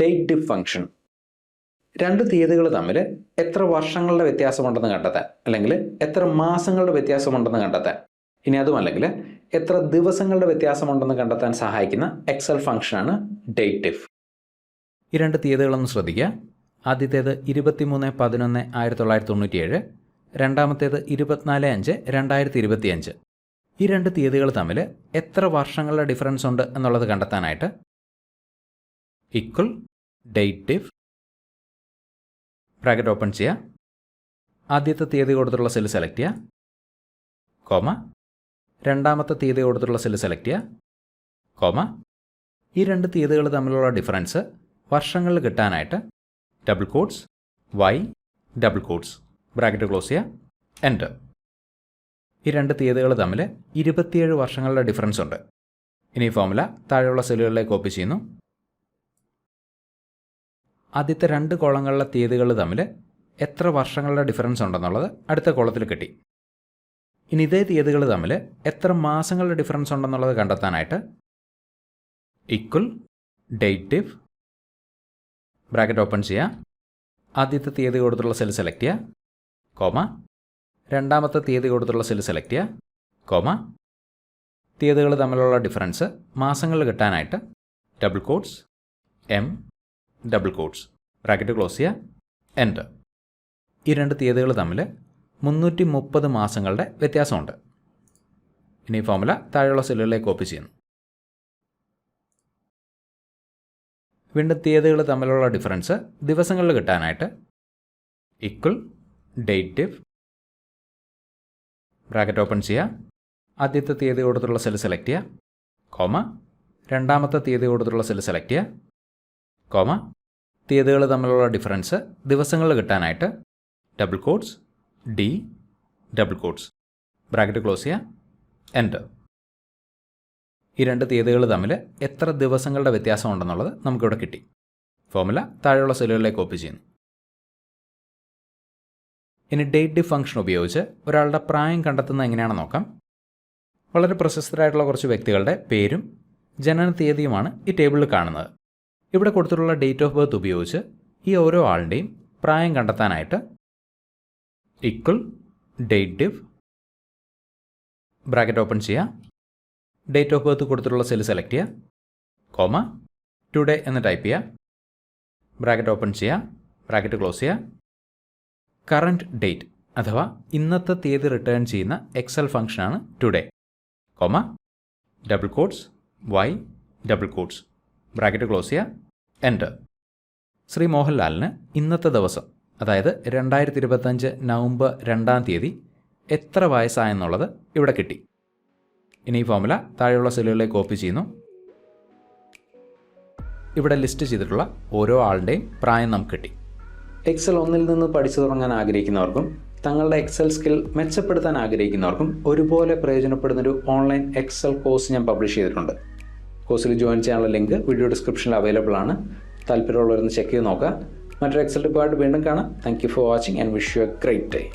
Date function. രണ്ട് തീയതികൾ തമ്മിൽ എത്ര വർഷങ്ങളുടെ വ്യത്യാസമുണ്ടെന്ന് കണ്ടെത്താൻ അല്ലെങ്കിൽ എത്ര മാസങ്ങളുടെ വ്യത്യാസമുണ്ടെന്ന് കണ്ടെത്താൻ. ഇനി അതുമല്ലെങ്കിൽ എത്ര ദിവസങ്ങളുടെ വ്യത്യാസമുണ്ടെന്ന് കണ്ടെത്താൻ സഹായിക്കുന്ന എക്സൽ ഫംഗ്ഷനാണ് ഡേറ്റ് ഡിഫ് ഈ രണ്ട് തീയതികളൊന്ന് ശ്രദ്ധിക്കുക. ആദ്യത്തേത് ഇരുപത്തിമൂന്ന് പതിനൊന്ന് ആയിരത്തി തൊള്ളായിരത്തി തൊണ്ണൂറ്റിയേഴ് രണ്ടാമത്തേത് ഇരുപത്തിനാല് അഞ്ച് രണ്ടായിരത്തി ഇരുപത്തിയഞ്ച് ഈ രണ്ട് തീയതികൾ തമ്മിൽ എത്ര വർഷങ്ങളുടെ ഡിഫറൻസ് ഉണ്ട് എന്നുള്ളത് കണ്ടെത്താനായിട്ട് ഇക്വൽ ഡേറ്റ് ഡിഫ് ബ്രാക്കറ്റ് ഓപ്പൺ ചെയ്യുക ആദ്യത്തെ തീയതി കൊടുത്തിട്ടുള്ള സെല്ല് സെലക്ട് ചെയ്യുക കോമ. രണ്ടാമത്തെ തീയതി കൊടുത്തിട്ടുള്ള സെല്ല് സെലക്ട് ചെയ്യുക കോമ. ഈ രണ്ട് തീയതികൾ തമ്മിലുള്ള ഡിഫറൻസ് വർഷങ്ങളിൽ കിട്ടാനായിട്ട് double quotes Y double quotes bracket close ചെയ്യുക എന്റർ ഈ രണ്ട് തീയതികൾ തമ്മിൽ ഇരുപത്തിയേഴ് വർഷങ്ങളുടെ ഡിഫറൻസ് ഉണ്ട്. ഇനി ഈ ഫോമുല താഴെയുള്ള സെല്ലുകളിലേക്ക് കോപ്പി ചെയ്യുന്നു. ആദ്യത്തെ രണ്ട് കോളങ്ങളിലെ തീയതികൾ തമ്മിൽ എത്ര വർഷങ്ങളുടെ ഡിഫറൻസ് ഉണ്ടെന്നുള്ളത് അടുത്ത കോളത്തിൽ കിട്ടി. ഇനി ഇതേ തീയതികൾ തമ്മിൽ എത്ര മാസങ്ങളുടെ ഡിഫറൻസ് ഉണ്ടെന്നുള്ളത് കണ്ടെത്താനായിട്ട് equal date if bracket open ചെയ്യുക. ആദ്യത്തെ തീയതി കൊടുത്തുള്ള സെൽ സെലക്ട് ചെയ്യുക കോമ. രണ്ടാമത്തെ തീയതി കൊടുത്തുള്ള സെൽ സെലക്ട് ചെയ്യുക കോമ. തീയതികൾ തമ്മിലുള്ള ഡിഫറൻസ് മാസങ്ങളിൽ കിട്ടാനായിട്ട് double quotes M double quotes bracket close ചെയ്യുക എന്റർ ഈ രണ്ട് തീയതികൾ തമ്മിൽ മുന്നൂറ്റി മുപ്പത് മാസങ്ങളുടെ വ്യത്യാസമുണ്ട്. ഇനി ഫോമുല താഴെയുള്ള സെല്ലുകളിലേക്ക് കോപ്പി ചെയ്യുന്നു. വീണ്ടും തീയതികൾ തമ്മിലുള്ള ഡിഫറൻസ് ദിവസങ്ങളിൽ കിട്ടാനായിട്ട് ഇക്വൽ ഡേറ്റ് ബ്രാക്കറ്റ് ഓപ്പൺ ചെയ്യുക ആദ്യത്തെ തീയതി കൊടുത്തുള്ള സെൽ സെലക്ട് ചെയ്യുക കോമ രണ്ടാമത്തെ തീയതി കൊടുത്തുള്ള സെൽ സെലക്ട് ചെയ്യുക കോമ തീയതികൾ തമ്മിലുള്ള ഡിഫറൻസ് ദിവസങ്ങളിൽ കിട്ടാനായിട്ട് double quotes D double quotes bracket close ചെയ്യുക എന്റർ ഈ രണ്ട് തീയതികൾ തമ്മിൽ എത്ര ദിവസങ്ങളുടെ വ്യത്യാസം ഉണ്ടെന്നുള്ളത് നമുക്കിവിടെ കിട്ടി. ഫോമുല താഴെയുള്ള സെല്ലുകളിലേക്ക് കോപ്പി ചെയ്യുന്നു. ഇനി ഡേറ്റ് ഡി ഫംഗ്ഷൻ ഉപയോഗിച്ച് ഒരാളുടെ പ്രായം കണ്ടെത്തുന്നത് എങ്ങനെയാണെന്ന് നോക്കാം. വളരെ പ്രശസ്തരായിട്ടുള്ള കുറച്ച് വ്യക്തികളുടെ പേരും ജനന തീയതിയുമാണ് ഈ ടേബിളിൽ കാണുന്നത്. ഇവിടെ കൊടുത്തിട്ടുള്ള ഡേറ്റ് ഓഫ് ബർത്ത് ഉപയോഗിച്ച് ഈ ഓരോ ആളുടെയും പ്രായം കണ്ടെത്താനായിട്ട് ഇക്വൽ ഡേറ്റ് ഡിഫ് ബ്രാക്കറ്റ് ഓപ്പൺ ചെയ്യുക ഡേറ്റ് ഓഫ് ബർത്ത് കൊടുത്തിട്ടുള്ള സെൽ സെലക്ട് ചെയ്യുക കോമ ടുഡേ എന്ന് ടൈപ്പ് ചെയ്യുക ബ്രാക്കറ്റ് ഓപ്പൺ ചെയ്യുക ബ്രാക്കറ്റ് ക്ലോസ് ചെയ്യുക കറന്റ് ഡേറ്റ് അഥവാ ഇന്നത്തെ തീയതി റിട്ടേൺ ചെയ്യുന്ന എക്സൽ ഫംഗ്ഷനാണ് today comma double quotes Y double quotes bracket close ചെയ്യുക. എന്റർ ശ്രീ മോഹൻലാലിന് ഇന്നത്തെ ദിവസം അതായത് രണ്ടായിരത്തി ഇരുപത്തഞ്ച് നവംബർ രണ്ടാം തീയതി എത്ര വയസ്സായെന്നുള്ളത് ഇവിടെ കിട്ടി. ഇനി ഈ ഫോമുല താഴെയുള്ള സെല്ലുകളിലേക്ക് കോപ്പി ചെയ്യുന്നു. ഇവിടെ ലിസ്റ്റ് ചെയ്തിട്ടുള്ള ഓരോ ആളുടെയും പ്രായം നമുക്ക് കിട്ടി. എക്സൽ ഒന്നിൽ നിന്ന് പഠിച്ചു തുടങ്ങാൻ ആഗ്രഹിക്കുന്നവർക്കും തങ്ങളുടെ എക്സൽ സ്കിൽ മെച്ചപ്പെടുത്താൻ ആഗ്രഹിക്കുന്നവർക്കും ഒരുപോലെ പ്രയോജനപ്പെടുന്നൊരു ഓൺലൈൻ എക്സൽ കോഴ്സ് ഞാൻ പബ്ലിഷ് ചെയ്തിട്ടുണ്ട്. കോഴ്സിൽ ജോയിൻ ചെയ്യാനുള്ള ലിങ്ക് വീഡിയോ ഡിസ്ക്രിപ്ഷനിൽ അവൈലബിൾ ആണ്. താല്പര്യമുള്ളവരൊന്ന് ചെക്ക് ചെയ്ത് നോക്കുക. മറ്റൊരു എക്സൽ ഡിപ്പാർട്ട് വീണ്ടും കാണാം. Thank you for watching and wish you a great day